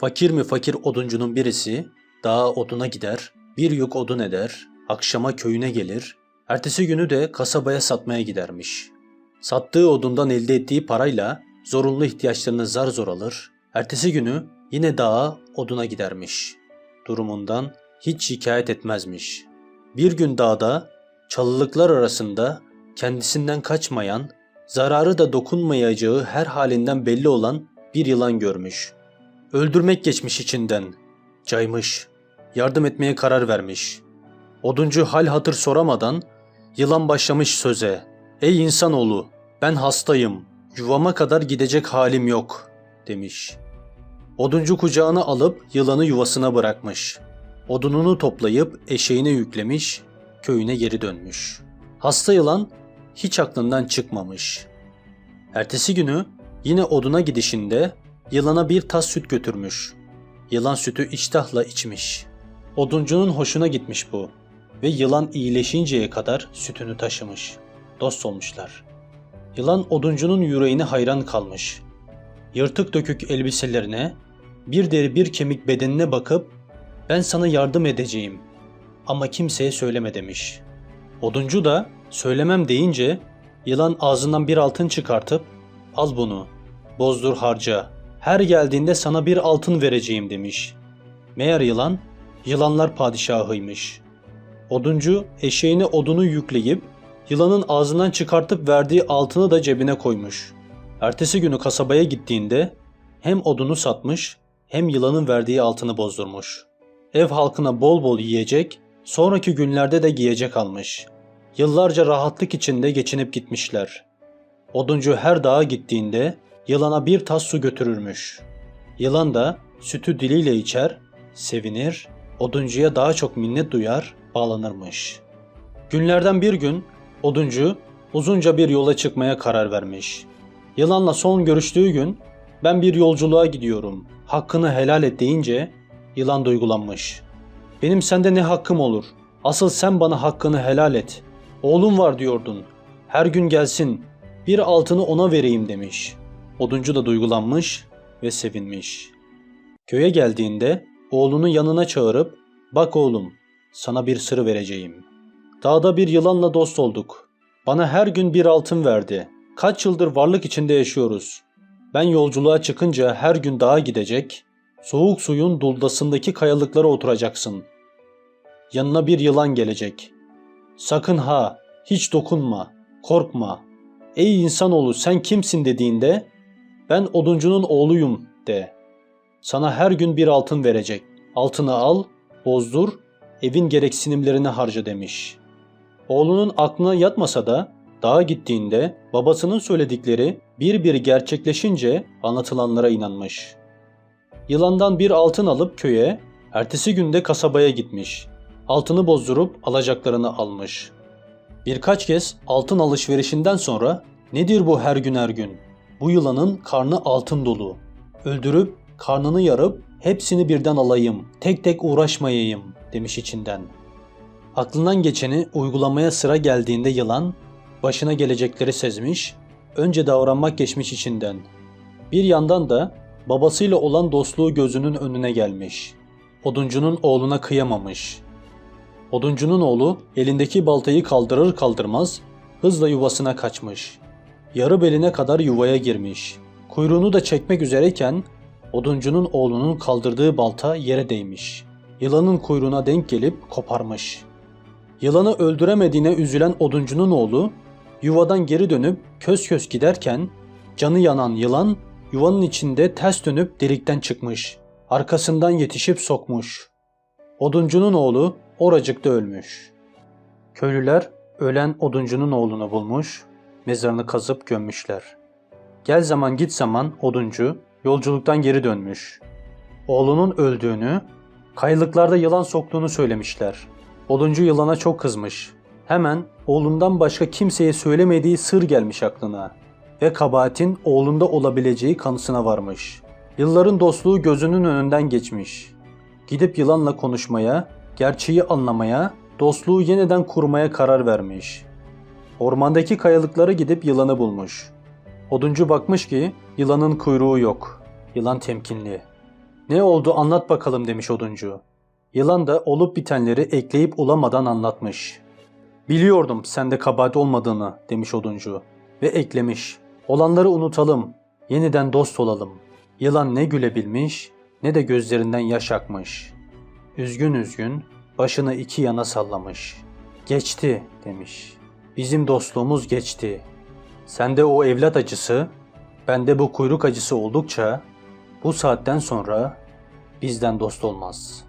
Fakir mi fakir oduncunun birisi dağa oduna gider, bir yük odun eder, akşama köyüne gelir, ertesi günü de kasabaya satmaya gidermiş. Sattığı odundan elde ettiği parayla zorunlu ihtiyaçlarını zar zor alır, ertesi günü yine dağa oduna gidermiş. Durumundan hiç şikayet etmezmiş. Bir gün dağda çalılıklar arasında kendisinden kaçmayan, zararı da dokunmayacağı her halinden belli olan bir yılan görmüş. Öldürmek geçmiş içinden. Caymış. Yardım etmeye karar vermiş. Oduncu hal hatır soramadan yılan başlamış söze. Ey insanoğlu ben hastayım. Yuvama kadar gidecek halim yok demiş. Oduncu kucağına alıp yılanı yuvasına bırakmış. Odununu toplayıp eşeğine yüklemiş, köyüne geri dönmüş. Hasta yılan hiç aklından çıkmamış. Ertesi günü yine oduna gidişinde yılana bir tas süt götürmüş. Yılan sütü iştahla içmiş. Oduncunun hoşuna gitmiş bu ve yılan iyileşinceye kadar sütünü taşımış. Dost olmuşlar. Yılan oduncunun yüreğine hayran kalmış. Yırtık dökük elbiselerine, bir deri bir kemik bedenine bakıp ben sana yardım edeceğim ama kimseye söyleme demiş. Oduncu da söylemem deyince yılan ağzından bir altın çıkartıp al bunu bozdur harca her geldiğinde sana bir altın vereceğim demiş. Meğer yılan yılanlar padişahıymış. Oduncu eşeğine odunu yükleyip yılanın ağzından çıkartıp verdiği altını da cebine koymuş. Ertesi günü kasabaya gittiğinde hem odunu satmış hem yılanın verdiği altını bozdurmuş. Ev halkına bol bol yiyecek, sonraki günlerde de giyecek almış. Yıllarca rahatlık içinde geçinip gitmişler. Oduncu her dağa gittiğinde yılana bir tas su götürürmüş. Yılan da sütü diliyle içer, sevinir, oduncuya daha çok minnet duyar, bağlanırmış. Günlerden bir gün oduncu uzunca bir yola çıkmaya karar vermiş. Yılanla son görüştüğü gün ben bir yolculuğa gidiyorum. Hakkını helal et deyince yılan duygulanmış. Benim sende ne hakkım olur? Asıl sen bana hakkını helal et. Oğlum var diyordun. Her gün gelsin. Bir altını ona vereyim demiş. Oduncu da duygulanmış ve sevinmiş. Köye geldiğinde oğlunu yanına çağırıp bak oğlum sana bir sır vereceğim. Dağda bir yılanla dost olduk. Bana her gün bir altın verdi. Kaç yıldır varlık içinde yaşıyoruz. Ben yolculuğa çıkınca her gün dağa gidecek, soğuk suyun duldasındaki kayalıklara oturacaksın. Yanına bir yılan gelecek. Sakın ha, hiç dokunma, korkma. Ey insanoğlu sen kimsin dediğinde ben oduncunun oğluyum de. Sana her gün bir altın verecek. Altını al, bozdur, evin gereksinimlerine harca demiş. Oğlunun aklına yatmasa da dağa gittiğinde babasının söyledikleri bir bir gerçekleşince anlatılanlara inanmış. Yılandan bir altın alıp köye, ertesi günde kasabaya gitmiş. Altını bozdurup alacaklarını almış. Birkaç kez altın alışverişinden sonra nedir bu her gün her gün? Bu yılanın karnı altın dolu. Öldürüp karnını yarıp hepsini birden alayım, tek tek uğraşmayayım demiş içinden. Aklından geçeni uygulamaya sıra geldiğinde yılan başına gelecekleri sezmiş, önce davranmak geçmiş içinden. Bir yandan da babasıyla olan dostluğu gözünün önüne gelmiş. Oduncunun oğluna kıyamamış. Oduncunun oğlu elindeki baltayı kaldırır kaldırmaz hızla yuvasına kaçmış. Yarı beline kadar yuvaya girmiş. Kuyruğunu da çekmek üzereyken oduncunun oğlunun kaldırdığı balta yere değmiş. Yılanın kuyruğuna denk gelip koparmış. Yılanı öldüremediğine üzülen oduncunun oğlu yuvadan geri dönüp kös kös giderken canı yanan yılan yuvanın içinde ters dönüp delikten çıkmış. Arkasından yetişip sokmuş. Oduncunun oğlu oracıkta ölmüş. Köylüler ölen oduncunun oğlunu bulmuş, mezarını kazıp gömmüşler. Gel zaman git zaman oduncu yolculuktan geri dönmüş. Oğlunun öldüğünü, kayalıklarda yılan soktuğunu söylemişler. Oduncu yılana çok kızmış. Hemen oğlundan başka kimseye söylemediği sır gelmiş aklına ve kabahatin oğlunda olabileceği kanısına varmış. Yılların dostluğu gözünün önünden geçmiş. Gidip yılanla konuşmaya, gerçeği anlamaya, dostluğu yeniden kurmaya karar vermiş. Ormandaki kayalıklara gidip yılanı bulmuş. Oduncu bakmış ki yılanın kuyruğu yok. Yılan temkinli. Ne oldu anlat bakalım demiş oduncu. Yılan da olup bitenleri ekleyip ulamadan anlatmış. Biliyordum sende kabahat olmadığını demiş oduncu ve eklemiş. Olanları unutalım, yeniden dost olalım. Yılan ne gülebilmiş ne de gözlerinden yaş akmış. Üzgün üzgün başını iki yana sallamış. Geçti demiş. Bizim dostluğumuz geçti. Sende o evlat acısı, bende bu kuyruk acısı oldukça bu saatten sonra bizden dost olmaz.''